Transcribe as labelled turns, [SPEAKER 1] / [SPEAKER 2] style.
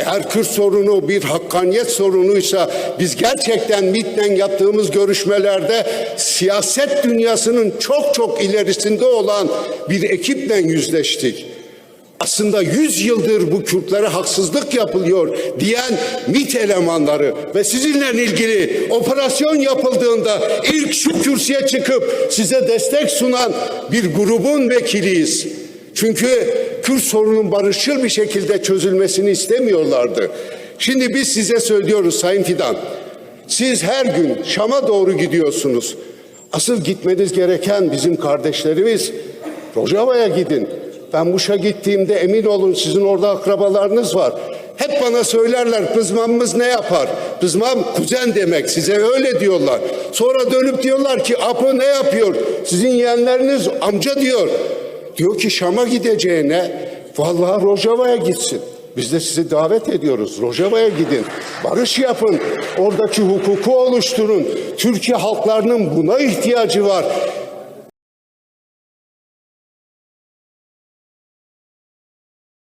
[SPEAKER 1] Eğer Kürt sorunu bir hakkaniyet sorunuysa biz gerçekten MİT'le yaptığımız görüşmelerde siyaset dünyasının çok çok ilerisinde olan bir ekiple yüzleştik. Aslında 100 yıldır bu Kürtlere haksızlık yapılıyor diyen MİT elemanları ve sizinle ilgili operasyon yapıldığında ilk şu kürsüye çıkıp size destek sunan bir grubun vekiliyiz. Çünkü Kürt sorunun barışçıl bir şekilde çözülmesini istemiyorlardı. Şimdi biz size söylüyoruz Sayın Fidan. Siz her gün Şam'a doğru gidiyorsunuz. Asıl gitmeniz gereken bizim kardeşlerimiz Rojava'ya gidin. Ben Muş'a gittiğimde emin olun sizin orada akrabalarınız var. Hep bana söylerler pızmamımız ne yapar? Pızmam kuzen demek size öyle diyorlar. Sonra dönüp diyorlar ki Apo ne yapıyor? Sizin yeğenleriniz amca diyor. Diyor ki Şam'a gideceğine vallahi Rojava'ya gitsin. Biz de sizi davet ediyoruz. Rojava'ya gidin. Barış yapın. Oradaki hukuku oluşturun. Türkiye halklarının buna ihtiyacı var.